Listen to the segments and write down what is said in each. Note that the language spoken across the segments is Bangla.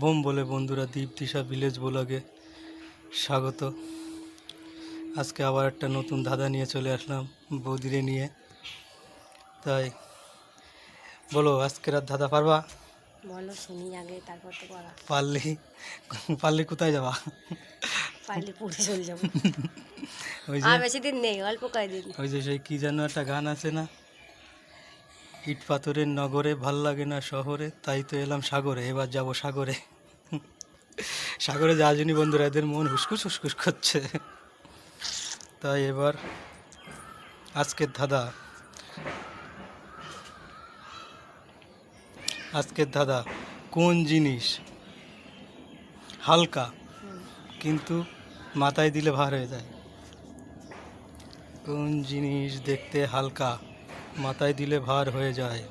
বোম বলে বন্ধুরা দ্বীপ দিশা ভিলেজ ব্লগে স্বাগত। আজকে আবার একটা নতুন ধাঁধা নিয়ে চলে আসলাম বৌদিরে নিয়ে। তাই বলো আজকের আর ধাঁধা পারবা? বলো শুনি আগে তারপর তো করা পারলি পারলি কোথায় যাবা? পাইলে পুড়ে চলে যাব। ওই যে আর বেশি দিন নেই অল্প কয়েকদিন। ওই যে সেই কি যেন একটা গান আছে না? ইট পাথরের নগরে ভালো লাগে না শহরে, তাই তো এলাম সাগরে, এবার যাব সাগরে। সাগরে যা জন্য বন্ধুরা এদের মন হুসকুস হুসকুস করছে। তাই এবার আজকের দাদা আজকের দাদা কোন জিনিস হালকা কিন্তু মাথায় দিলে ভার হয়ে যায়? কোন জিনিস দেখতে হালকা? মাথায় দিলে ভার হয়ে যায়।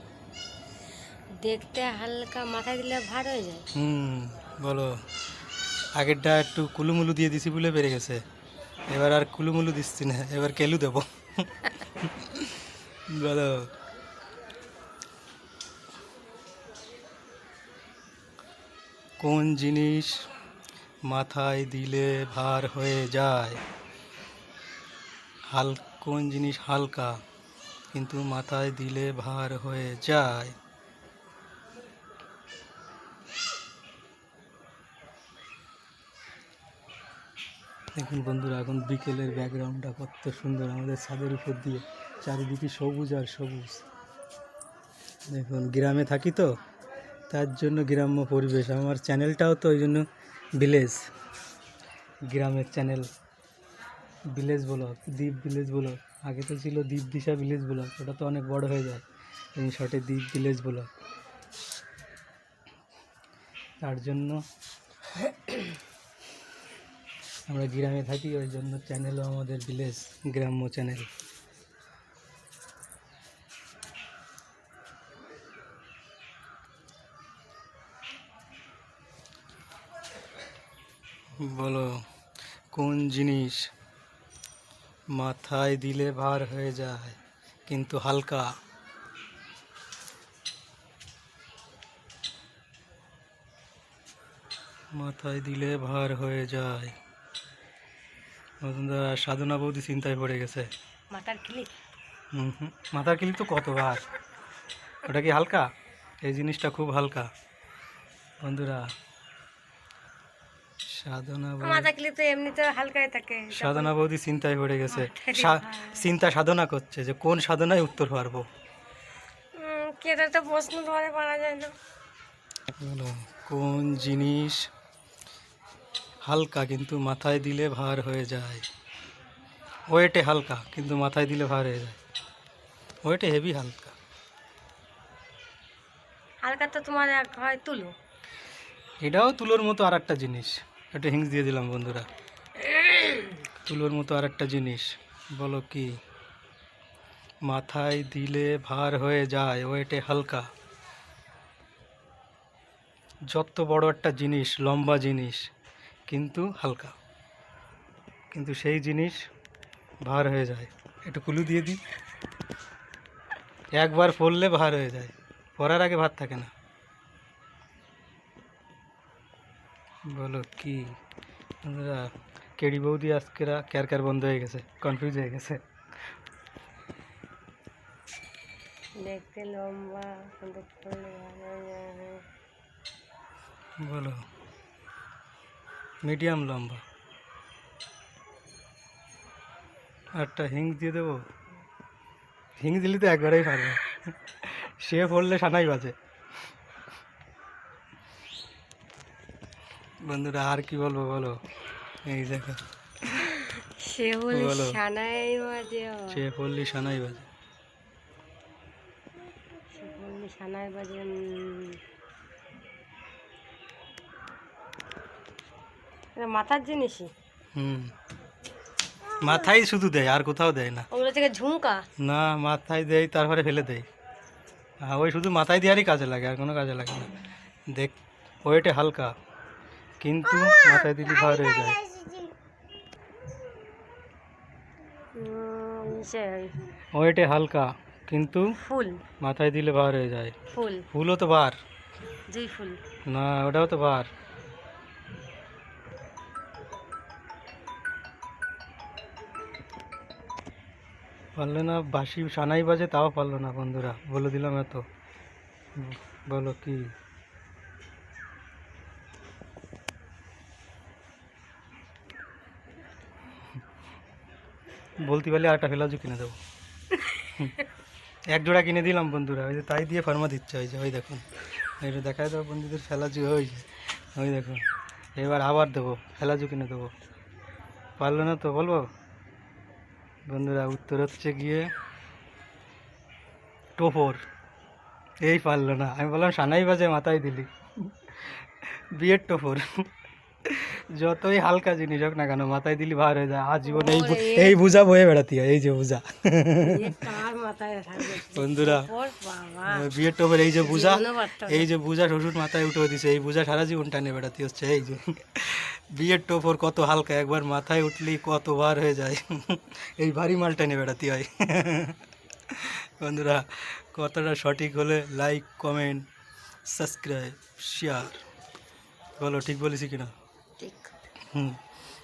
দেখতে হালকা মাথায় দিলে ভার হয়ে যায়? হুম বলো। আগেরটা একটু কুলুমুলু দিয়ে দিছি বলে বেড়ে গেছে। এবার আর কুলুমুলু দিচ্ছি না এবার কেলু দেবো। বলো। কোন জিনিস মাথায় দিলে ভার হয়ে যায়? হাল কোন জিনিস হালকা? কিন্তু মাথায় দিলে ভার হয়ে যায়। দেখুন বন্ধুরা, এখন বিকেলের ব্যাকগ্রাউন্ডটা কত সুন্দর, আমাদের ছাদের উপর দিয়ে চারিদিকে সবুজ আর সবুজ। দেখুন, গ্রামে থাকি তো, তার জন্য গ্রাম্য পরিবেশ। আমার চ্যানেলটাও তো ওই জন্য ভিলেজ গ্রামের channel village vlog Dip village vlog আগে তো ছিল দ্বীপ দিশা ভিলেজ ব্লগ ওটা তো অনেক বড় হয়ে যায়। এই শর্টে দ্বীপ ভিলেজ ব্লগ তার জন্য আমরা গ্রামে থাকি, ওই জন্য চ্যানেলও আমাদের ভিলেজ গ্রাম্য চ্যানেল বলো, কোন জিনিস মাথায় দিলে ভার হয়ে যায় কিন্তু হালকা। মাথায় দিলে ভার হয়ে যায়। নতুনদা সাধনা বৌদি চিন্তায় পড়ে গেছে। মাথার ক্লিপ হুম হুম মাথার কিলি তো কত ভার? ওটা কি হালকা? এই জিনিসটা খুব হালকা। বন্ধুরা সাধনা মাথার তো এমনিতে হালকাই থাকে সাধনা বৌদি চিন্তায় পড়ে গেছে। সা- চিন্তা সাধনা করছে যে কোন সাধনায় উত্তর পারব? কেটে তো প্রশ্ন ধরে পারা যায় না। কোন জিনিস হালকা কিন্তু মাথায় দিলে ভার হয়ে যায়? ওয়েটে হালকা কিন্তু মাথায় দিলে ভার হয়ে যায়। ওয়েটে হেভি হালকা। হালকা তো তোমার এক হয় তুলো। এটাও তুলোর মতো আর একটা জিনিস। একটা হিংস দিয়ে দিলাম, বন্ধুরা। তুলোর মতো আর একটা জিনিস। বলো কি? মাথায় দিলে ভার হয়ে যায়, ওয়েটে হালকা। যত বড় একটা জিনিস, লম্বা জিনিস, কিন্তু হালকা। কিন্তু সেই জিনিস ভার হয়ে যায়। একটু কুলু দিয়ে দিই। একবার পড়লে ভার হয়ে যায়। পড়ার আগে ভাত থাকে না। বলো কি? বন্ধুরা কেড়ি বৌদি আজকেরা ক্যার ক্যার বন্ধ হয়ে গেছে কনফিউজ হয়ে গেছে। দেখতে লম্বা। বলো মিডিয়াম লম্বা। একটা হিং দিয়ে দেবো? হিং দিলে তো একবারেই পারবে সে পড়লে সানাই বাজে। বন্ধুরা আর কি বলব বলো? এই দেখো। সে বলে সানাই বাজে সে পড়লে সানাই বাজে। সে বললে সানাই বাজে মাথার জিনিসই। হুম। মাথায় শুধু দেয় আর কোথাও দেয় না। ওগুলো থেকে ঝুমকা? না মাথায় দেয় তারপরে ফেলে দেয়। হ্যাঁ ওই শুধু মাথায় দেওয়ারই কাজে লাগে আর কোনো কাজে লাগে না। দেখ ওয়েটে হালকা। কিন্তু মাথায় দিলে ভার হয়ে যায় ওয়েটে হালকা কিন্তু ফুল। মাথায় দিলে ভার হয়ে যায়। ফুল। ফুলও তো বার। জুই ফুল। না ওটাও তো বার। পারলে না বাসি সানাই বাজে তাও পারল না বন্ধুরা। বলে দিলাম এত। বলো কি? বলতে পারলে আরেকটা ফেলাজু কিনে দেবো। এক জোড়া কিনে দিলাম বন্ধুরা ওই যে তাই দিয়ে ফার্মা দিচ্ছে ওই যে ওই দেখুন। এটা দেখায় দেবো বন্ধুদের ফেলাজু ওই যে, ওই দেখুন। এবার আবার দেবো ফেলাজু কিনে দেবো। পারল না তো বলব? বন্ধুরা উত্তর হচ্ছে গিয়ে টোপর। এই পারল না আমি বললাম সানাই বাজে মাথায় দিলি। বিয়ের টোপর। যতই হালকা জিনিস হোক না কেন মাথায় দিলি ভার হয়ে যায় আজীবন এই এই বুঝা বয়ে বেড়াতি হয় এই যে বুঝা বন্ধুরা বিয়ের টোপের এই যে বুঝা। এই যে বুঝা শ্বশুর মাথায় উঠে দিছে এই বুঝা সারা জীবন টানে বেড়াতে হচ্ছে এই যে। বিয়ের টোপর কত হালকা একবার মাথায় উঠলি কত ভার হয়ে যায়। এই ভারী মাল টানে বেড়াতে হয়। বন্ধুরা কথাটা সঠিক হলে লাইক কমেন্ট সাবস্ক্রাইব শেয়ার বলো ঠিক বলেছি কিনা? হুম।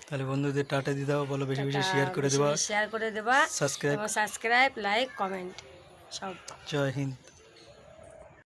তাহলে বন্ধুদের টাটা দিয়ে দাও বলো বেশি বেশি শেয়ার করে দেবা। শেয়ার করে দেবা। সাবস্ক্রাইব সাবস্ক্রাইব লাইক কমেন্ট সব। জয় হিন্দ।